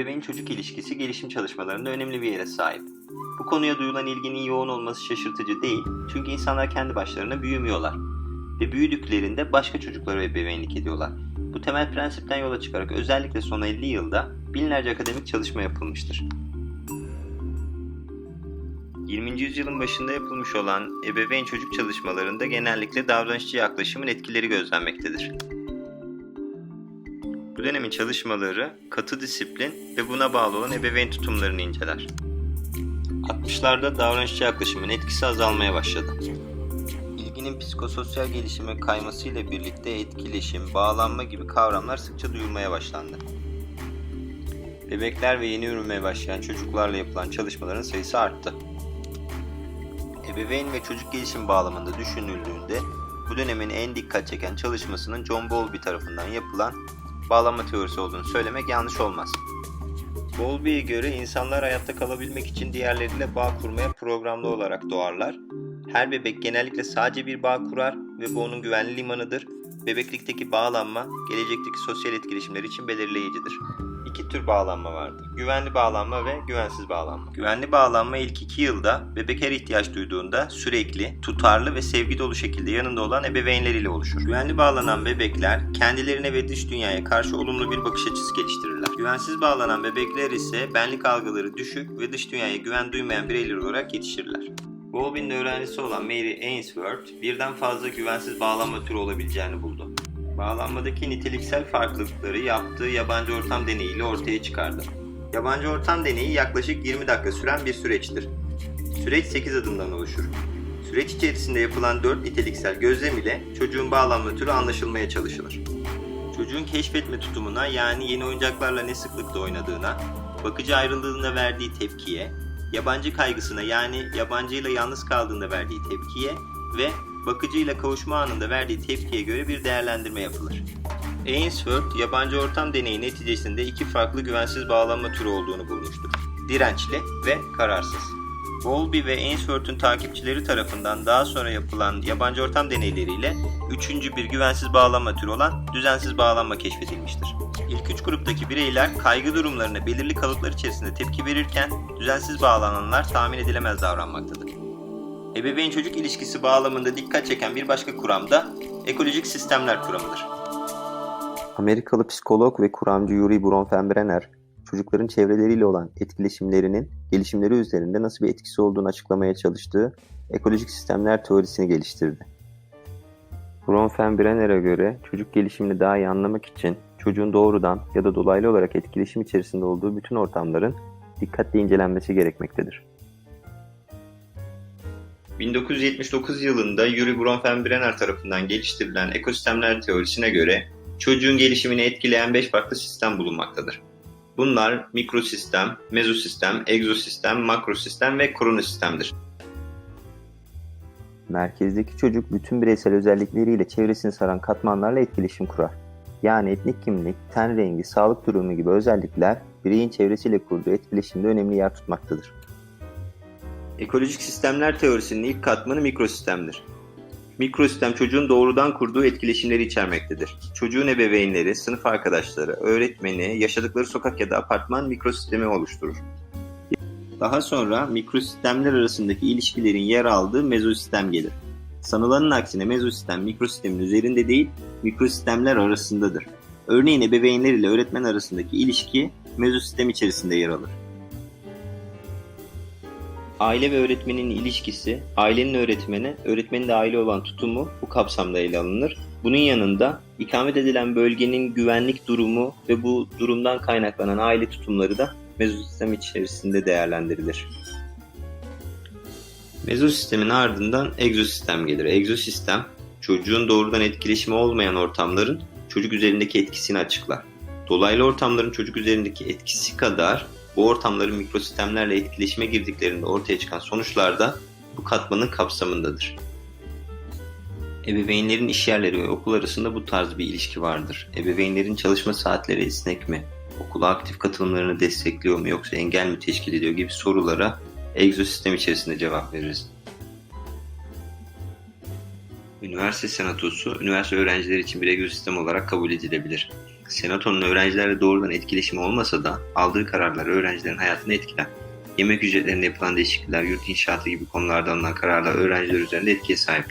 Ebeveyn çocuk ilişkisi gelişim çalışmalarında önemli bir yere sahip. Bu konuya duyulan ilginin yoğun olması şaşırtıcı değil çünkü insanlar kendi başlarına büyümüyorlar ve büyüdüklerinde başka çocuklara ebeveynlik ediyorlar. Bu temel prensipten yola çıkarak özellikle son 50 yılda binlerce akademik çalışma yapılmıştır. 20. yüzyılın başında yapılmış olan ebeveyn çocuk çalışmalarında genellikle davranışçı yaklaşımın etkileri gözlenmektedir. Bu dönemin çalışmaları katı disiplin ve buna bağlı olan ebeveyn tutumlarını inceler. 60'larda davranışçı yaklaşımın etkisi azalmaya başladı. İlginin psikososyal gelişime kaymasıyla birlikte etkileşim, bağlanma gibi kavramlar sıkça duyulmaya başlandı. Bebekler ve yeni ürünmeye başlayan çocuklarla yapılan çalışmaların sayısı arttı. Ebeveyn ve çocuk gelişim bağlamında düşünüldüğünde bu dönemin en dikkat çeken çalışmasının John Bowlby tarafından yapılan bağlanma teorisi olduğunu söylemek yanlış olmaz. Bowlby'ye göre insanlar hayatta kalabilmek için diğerleriyle bağ kurmaya programlı olarak doğarlar. Her bebek genellikle sadece bir bağ kurar ve bu onun güvenli limanıdır. Bebeklikteki bağlanma, gelecekteki sosyal etkileşimler için belirleyicidir. İki tür bağlanma vardır. Güvenli bağlanma ve güvensiz bağlanma. Güvenli bağlanma ilk iki yılda bebek her ihtiyaç duyduğunda sürekli, tutarlı ve sevgi dolu şekilde yanında olan ebeveynleriyle oluşur. Güvenli bağlanan bebekler kendilerine ve dış dünyaya karşı olumlu bir bakış açısı geliştirirler. Güvensiz bağlanan bebekler ise benlik algıları düşük ve dış dünyaya güven duymayan bireyler olarak yetişirler. Bowlby'nin öğrencisi olan Mary Ainsworth birden fazla güvensiz bağlanma türü olabileceğini buldu. Bağlanmadaki niteliksel farklılıkları yaptığı yabancı ortam deneyiyle ortaya çıkardı. Yabancı ortam deneyi yaklaşık 20 dakika süren bir süreçtir. Süreç 8 adımdan oluşur. Süreç içerisinde yapılan 4 niteliksel gözlem ile çocuğun bağlanma türü anlaşılmaya çalışılır. Çocuğun keşfetme tutumuna yani yeni oyuncaklarla ne sıklıkla oynadığına, bakıcı ayrıldığında verdiği tepkiye, yabancı kaygısına yani yabancıyla yalnız kaldığında verdiği tepkiye ve bakıcıyla kavuşma anında verdiği tepkiye göre bir değerlendirme yapılır. Ainsworth, yabancı ortam deneyi neticesinde iki farklı güvensiz bağlanma türü olduğunu bulmuştur. Dirençli ve kararsız. Bowlby ve Ainsworth'un takipçileri tarafından daha sonra yapılan yabancı ortam deneyleriyle üçüncü bir güvensiz bağlanma türü olan düzensiz bağlanma keşfedilmiştir. İlk üç gruptaki bireyler kaygı durumlarına belirli kalıplar içerisinde tepki verirken düzensiz bağlananlar tahmin edilemez davranmaktadır. Ebeveyn çocuk ilişkisi bağlamında dikkat çeken bir başka kuram da ekolojik sistemler kuramıdır. Amerikalı psikolog ve kuramcı Yuri Bronfenbrenner, çocukların çevreleriyle olan etkileşimlerinin gelişimleri üzerinde nasıl bir etkisi olduğunu açıklamaya çalıştığı ekolojik sistemler teorisini geliştirdi. Bronfenbrenner'e göre çocuk gelişimini daha iyi anlamak için çocuğun doğrudan ya da dolaylı olarak etkileşim içerisinde olduğu bütün ortamların dikkatle incelenmesi gerekmektedir. 1979 yılında Yuri Bronfenbrenner tarafından geliştirilen ekosistemler teorisine göre çocuğun gelişimini etkileyen 5 farklı sistem bulunmaktadır. Bunlar mikrosistem, mezosistem, egzosistem, makrosistem ve kronosistemdir. Merkezdeki çocuk bütün bireysel özellikleriyle çevresini saran katmanlarla etkileşim kurar. Yani etnik kimlik, ten rengi, sağlık durumu gibi özellikler bireyin çevresiyle kurduğu etkileşimde önemli yer tutmaktadır. Ekolojik sistemler teorisinin ilk katmanı mikrosistemdir. Mikrosistem çocuğun doğrudan kurduğu etkileşimleri içermektedir. Çocuğun ebeveynleri, sınıf arkadaşları, öğretmeni, yaşadıkları sokak ya da apartman mikrosistemi oluşturur. Daha sonra mikrosistemler arasındaki ilişkilerin yer aldığı mezosistem gelir. Sanılanın aksine mezosistem mikrosistemin üzerinde değil, mikrosistemler arasındadır. Örneğin ebeveynler ile öğretmen arasındaki ilişki mezosistem içerisinde yer alır. Aile ve öğretmenin ilişkisi, ailenin öğretmene, öğretmenin de aile olan tutumu bu kapsamda ele alınır. Bunun yanında ikamet edilen bölgenin güvenlik durumu ve bu durumdan kaynaklanan aile tutumları da mezosistem içerisinde değerlendirilir. Mezosistemin ardından egzosistem gelir. Egzosistem, çocuğun doğrudan etkileşimi olmayan ortamların çocuk üzerindeki etkisini açıklar. Dolaylı ortamların çocuk üzerindeki etkisi kadar bu ortamların mikrosistemlerle etkileşime girdiklerinde ortaya çıkan sonuçlar da bu katmanın kapsamındadır. Ebeveynlerin iş yerleri ve okul arasında bu tarz bir ilişki vardır. Ebeveynlerin çalışma saatleri esnek mi? Okula aktif katılımlarını destekliyor mu yoksa engel mi teşkil ediyor gibi sorulara egzosistem içerisinde cevap veririz. Üniversite senatosu, üniversite öğrencileri için bir regül sistem olarak kabul edilebilir. Senatonun öğrencilerle doğrudan etkileşimi olmasa da aldığı kararlar öğrencilerin hayatını etkiler. Yemek ücretlerinde yapılan değişiklikler, yurt inşaatı gibi konularda alınan kararlar öğrenciler üzerinde etkiye sahip.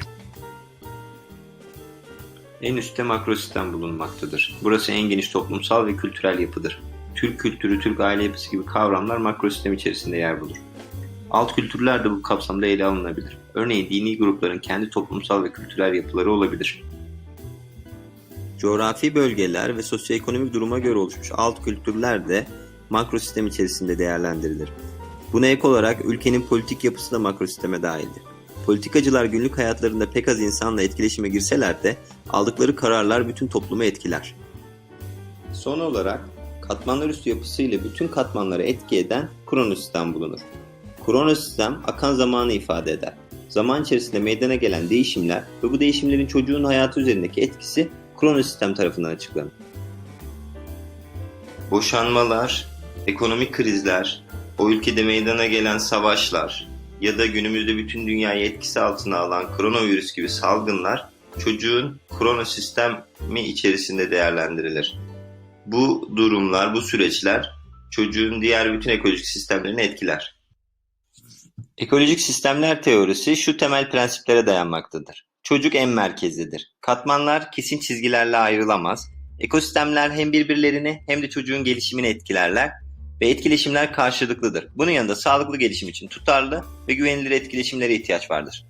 En üstte makro sistem bulunmaktadır. Burası en geniş toplumsal ve kültürel yapıdır. Türk kültürü, Türk aile yapısı gibi kavramlar makro sistem içerisinde yer bulur. Alt kültürler de bu kapsamda ele alınabilir. Örneğin dini grupların kendi toplumsal ve kültürel yapıları olabilir. Coğrafi bölgeler ve sosyoekonomik duruma göre oluşmuş alt kültürler de makro sistem içerisinde değerlendirilir. Buna ek olarak ülkenin politik yapısı da makro sisteme dahildir. Politikacılar günlük hayatlarında pek az insanla etkileşime girseler de aldıkları kararlar bütün toplumu etkiler. Son olarak katmanlar üstü yapısıyla bütün katmanları etki eden kronosistem bulunur. Kronosistem akan zamanı ifade eder. Zaman içerisinde meydana gelen değişimler ve bu değişimlerin çocuğun hayatı üzerindeki etkisi kronosistem tarafından açıklanır. Boşanmalar, ekonomik krizler, o ülkede meydana gelen savaşlar ya da günümüzde bütün dünyayı etkisi altına alan koronavirüs gibi salgınlar çocuğun kronosistemi içerisinde değerlendirilir. Bu durumlar, bu süreçler çocuğun diğer bütün ekolojik sistemlerini etkiler. Ekolojik sistemler teorisi şu temel prensiplere dayanmaktadır. Çocuk en merkezlidir. Katmanlar kesin çizgilerle ayrılamaz. Ekosistemler hem birbirlerini hem de çocuğun gelişimini etkilerler ve etkileşimler karşılıklıdır. Bunun yanında sağlıklı gelişim için tutarlı ve güvenilir etkileşimlere ihtiyaç vardır.